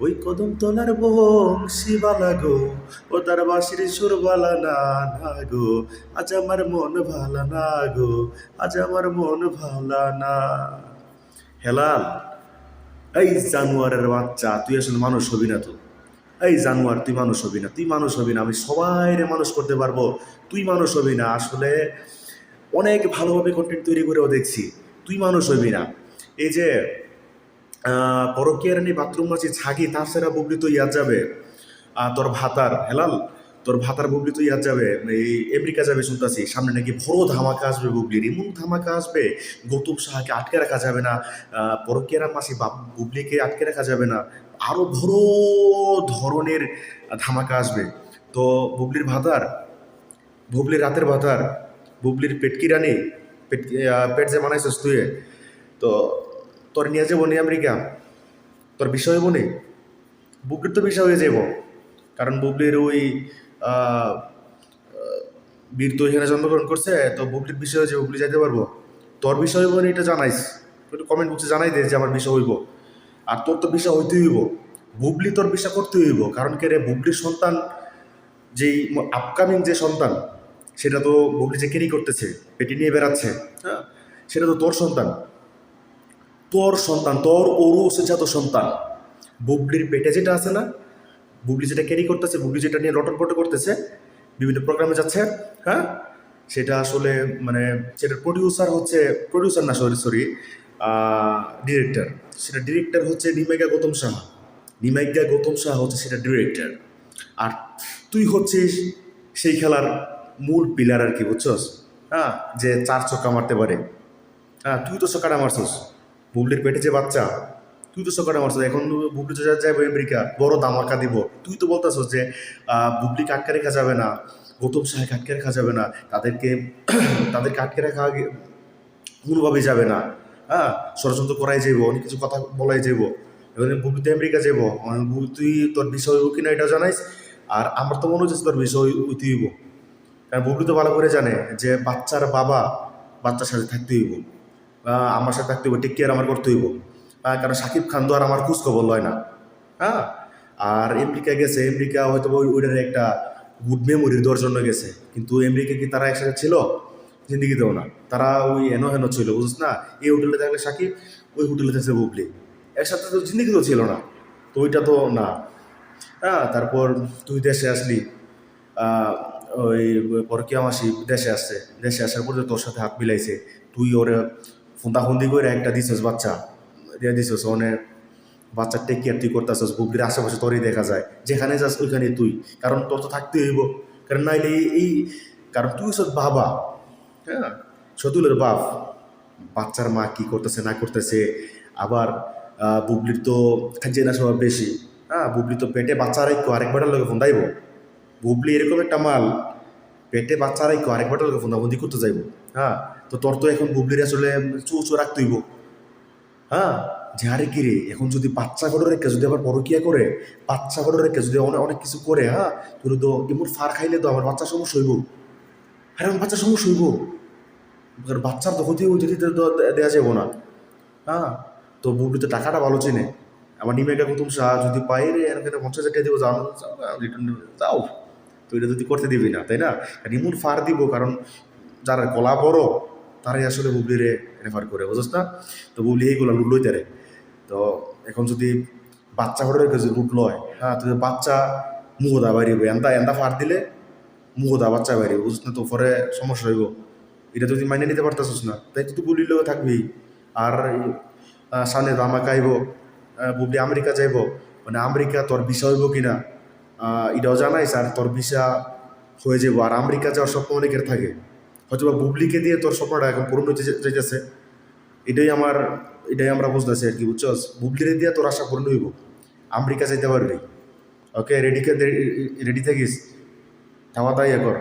ওই কদম তলার বংশীবালা গো, ও তার বাঁশির সুরবালা না না গো। আজ আমার মন ভালা না গো, আজ আমার মন ভালা না। হেলাল, এই জানুয়ারের বাচ্চা, তুই আসলে মানুষ হবি না তো? এই জানুয়ার, তুই মানুষ হবি না, তুই মানুষ হবি না, আমি সবাইরে মানুষ করতে পারব, তুই মানুষ হবি না। আসলে অনেক ভালোভাবে কন্টেন্ট তৈরি করেও দেখছি, তুই মানুষ হবি না। এই যে আহ, পরকীয়া রানী বাথরুম মাছি ছাগি তার সেরা বুবলি তো ইয়াদ যাবে। তোর ভাতার হেলাল তোর ভাতার বুবলি তো ইয়াদ যাবে। এই আমেরিকা যাবে শুনতাছি সামনে নাকি বড় ধামাকা আসবে বুবলির এমন ধামাকা আসবে গৌতম সাহাকে আটকে রাখা যাবে না। পরকীয়ারা মাসি বাপ বুবলিকে আটকে রাখা যাবে না। আরও বড় ধরনের ধামাকা আসবে। তো বুবলির ভাতার বুবলির রাতের ভাতার বুবলির পেটকি রানী পেট পেট যে বানাইছিস তুই তো তোর নিয়ে যাব নি আমেরিকা। তোর বিষয় হইব নি? বুবলির তো বিষয় হয়ে যাব কারণ বুবলির ওই বীর তো এখানে জন্মগ্রহণ করছে, তো বুবলির বিষয় হয়েছে বুবলি যাইতে পারব। তোর বিষয় হইব এটা জানাইস। একটু কমেন্ট বক্সে জানাই দে যে আমার বিষয় হইব। আর তোর তো বিষয় হইতে হইব। বুবলি তোর বিষয় করতে হইব। কারণ কে রে, বুবলির সন্তান, যেই আপকামিং যে সন্তান, সেটা তো বুবলি যে ক্যারি করতেছে, পেটি নিয়ে বেড়াচ্ছে হ্যাঁ? সেটা তো তোর সন্তান। তোর সন্তান, তোর ঔরসজাত সন্তান। বুবলির পেটে যেটা আছে না, বুবলি যেটা ক্যারি করতেছে, বুবলি যেটা নিয়ে লটন পটন করতেছে, বিভিন্ন প্রোগ্রামে যাচ্ছে হ্যাঁ? সেটা আসলে মানে সেটার প্রডিউসার হচ্ছে প্রডিউসার না সরি সরি ডিরেক্টর সেটা ডিরেক্টর হচ্ছে নিমেগা গৌতম সাহা। নিমেগা গৌতম সাহা হচ্ছে সেটা ডিরেক্টর আর তুই হচ্ছিস সেই খেলার মূল পিলার আর কি, বুঝছস? হ্যাঁ যে চার ছক্কা মারতে পারে। হ্যাঁ তুই তো ছক্কাটা মারছস। বুবলির পেটে যে বাচ্চা তুই তো সকালে আমার সাথে এখন বুবলি তো যাবে আমেরিকা বড় দামাকা দিব। তুই তো বলতেছস যে আহ, বুবলিকে আটকে রাখা যাবে না গৌতম সাহেবকে আটকে রাখা যাবে না তাদেরকে তাদেরকে আটকে রাখা কোনোভাবেই যাবে না। হ্যাঁ ষড়যন্ত্র করাই যাইব অনেক কিছু কথা বলাই যাইব। এখন বুবলিতে আমেরিকা যাইব বু- তুই তোর বিষয় হইব কিনা এটা জানাইস? আর আমার তো মনে হচ্ছে তোর বিষয় উঠতে হইব। কারণ বুবলি তো ভালো করে জানে যে বাচ্চার বাবা বাচ্চার সাথে থাকতে হইব। আমার সাথে থাকতে হইব টেক কেয়ার আমার করতে হইব। কারণ সাকিব খান তো আর আমার খোঁজ খবর লয় না। হ্যাঁ? আর আমেরিকা গেছে আমেরিকা হয়তো ওই ওইটার একটা গুড মেমোরি দেওয়ার জন্য গেছে। কিন্তু আমেরিকা কি তারা একসাথে ছিল? জিন্দিগিতেও না। তারা ওই হেন হেন ছিল, বুঝছ না? এই হোটেলে থাকলে সাকিব, ওই হোটেলে থাকছে বুবলি। একসাথে তো জিন্দিগিতেও ছিল না। তো ওইটা তো না। হ্যাঁ তারপর তুই দেশে আসলি। ওই পরকিয়া মাসি দেশে আসছে। দেশে আসার পর তোর সাথে হাত মিলাইছে, তুই ওরে ফোন্দাফন্দি করে একটা দিছিস বাচ্চা দিয়ে দিছিস ওনে বাচ্চার টেক কেয়ার তুই করতেছিস, বুবলির আশেপাশে তোরই দেখা যায়। যেখানে যাস ওইখানে তুই, কারণ তোর তো থাকতে হইব। কারণ নাইলে এই- কারণ তুই সব বাবা হ্যাঁ? সতুলের বাপ, বাচ্চার মা কি করতেছে, না করতেছে, আবার বুবলির তো খাইছে না স্বভাব বেশি। হ্যাঁ বুবলি তো পেটে বাচ্চা রাখো আরেকবারের লোকে ফোন দাইব বুবলি এরকম একটা মাল পেটে বাচ্চা রাখো আরেকবারের লোকে ফোন বন্দি করতে যাইব। হ্যাঁ তো তোর তো এখন বুবলির আসলে চু চু রাখতে হইব। হ্যাঁ যে আরে কি রে, এখন যদি বাচ্চা গড়ে রেখে যদি আবার পরকিয়া করে, বাচ্চা গড়ে রেখে যদি অনেক অনেক কিছু করে হ্যাঁ তোর তো এমন ফার খাইলে তো আমার বাচ্চার সমস্যা হইব। আরে আমার বাচ্চার সমস্যা হইব। বাচ্চার তো ক্ষতি হইতে তো দেওয়া যাব না। হ্যাঁ তো বুবলি তো টাকাটা ভালো চেনে। আমার নিমেকা কুতুম শাহ যদি পাই রে এখানে পঞ্চাশ হাজার টাকা দিব, যাও যাও। তো এটা যদি করতে দিবি না, তাই না? রিমুন ফার দিব, কারণ যারা কলা বড়, তারাই আসলে বুবলিরে রেফার করে, বুঝছ না? তো বুবলি এইগুলো লুট লইতে রে তো এখন যদি বাচ্চা ঘরে রেখে লুট লয় হ্যাঁ তো বাচ্চা মুহদা বাড়িব। এন্দা এন্দা ফার দিলে মুহদা বাচ্চা বাড়িব, বুঝছ না? তো পরে সমস্যা হইব। এটা যদি মাইনে নিতে পারতেছিস না, তাই তো তুই বলিলেও থাকবি। আর সামনে দামাকা আইব বুবলি আমেরিকা যাইব। মানে আমেরিকা তোর ভিসা হইব কিনা এটাও জানাই, স্যার, তোর ভিসা হয়ে যাব। আর আমেরিকা যাওয়ার স্বপ্ন অনেকের থাকে। হয়তো বা বুবলিকে দিয়ে তোর স্বপ্নটা এখন পূরণ যাইতেছে এটাই আমার, এটাই আমরা বুঝতেছি আর কি, বুঝছস? বুবলিরে দিয়ে তোর আশা পূরণ হইব। আমেরিকা যাইতে পারবি। ওকে রেডি রেডি থাকিস? থামা তাই কর।